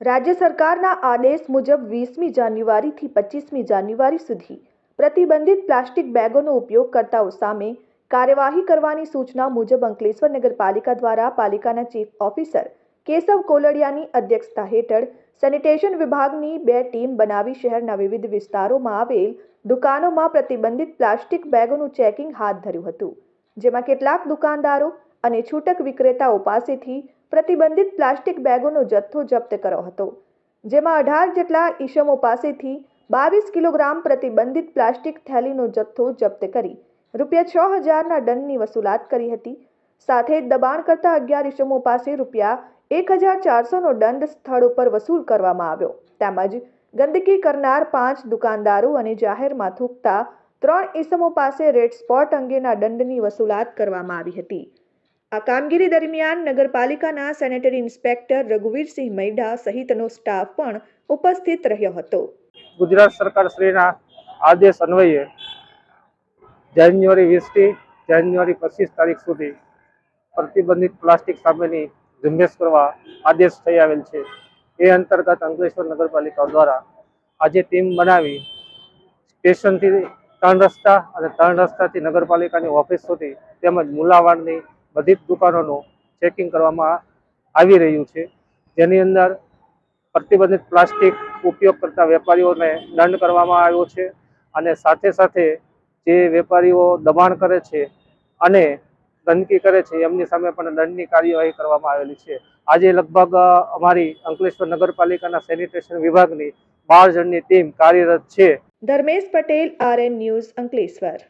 રાજ્ય સરકારના આદેશ મુજબ વીસમી જાન્યુઆરીથી પચીસમી જાન્યુઆરી સુધી પ્રતિબંધિત પ્લાસ્ટિક બેગોનો ઉપયોગ કરતાઓ સામે કાર્યવાહી કરવાની સૂચના મુજબ અંકલેશ્વર નગરપાલિકા દ્વારા પાલિકાના ચીફ ઓફિસર કેશવ કોલડિયાની અધ્યક્ષતા હેઠળ સેનિટેશન વિભાગની બે ટીમ બનાવી શહેરના વિવિધ વિસ્તારોમાં આવેલ દુકાનોમાં પ્રતિબંધિત પ્લાસ્ટિક બેગોનું ચેકિંગ હાથ ધર્યું હતું, જેમાં કેટલાક દુકાનદારો અને છૂટક વિક્રેતાઓ પાસેથી પ્રતિબંધિત પ્લાસ્ટિક બેગોનો જથ્થો જપ્ત કર્યો હતો, જેમાં અઢાર જેટલા ઈસમો પાસેથી બાવીસ કિલોગ્રામ પ્રતિબંધિત પ્લાસ્ટિક થેલીનો જથ્થો જપ્ત કરી રૂપિયા છ હજારના દંડની વસૂલાત કરી હતી. સાથે જ દબાણ કરતા અગિયાર ઈસમો પાસે રૂપિયા એક હજાર ચારસોનો દંડ સ્થળ ઉપર વસૂલ કરવામાં આવ્યો. તેમજ ગંદકી કરનાર પાંચ દુકાનદારો અને જાહેરમાં થૂકતા ત્રણ ઈસમો પાસે રેડ સ્પોટ અંગેના દંડની વસૂલાત કરવામાં આવી હતી. આ કામગીરી દરમિયાન નગરપાલિકાના સેનેટરી ઇન્સ્પેક્ટર રઘુવીરસિંહ મૈડા સહિતનો સ્ટાફ પણ ઉપસ્થિત રહ્યો હતો. ગુજરાત સરકાર શ્રીના આદેશ અન્વયે જાન્યુઆરી વીસથી જાન્યુઆરી પચીસ તારીખ સુધી પ્રતિબંધિત પ્લાસ્ટિક સામેની ઝુંબેશ કરવા આદેશ થઈ આવેલ છે. એ અંતર્ગત અંકલેશ્વર નગરપાલિકા દ્વારા આજે ટીમ બનાવી સ્ટેશનથી ત્રણ રસ્તા અને ત્રણ રસ્તાથી નગરપાલિકાની ઓફિસ સુધી તેમજ મુલાવાડની બધી જ દુકાનોનું ચેકિંગ કરવામાં આવી રહ્યું છે. જેની અંદર પ્રતિબંધિત પ્લાસ્ટિક ઉપયોગ કરતા વેપારીઓને દંડ કરવામાં આવ્યો છે અને સાથે સાથે જે વેપારીઓ દબાણ કરે છે અને ગંદકી કરે છે, એમની સામે પણ દંડની કાર્યવાહી કરવામાં આવેલી છે. આજે લગભગ અમારી અંકલેશ્વર નગરપાલિકાના સેનિટેશન વિભાગની બાર જણની ટીમ કાર્યરત છે. Dharmesh Patel, RN news Ankleshwar.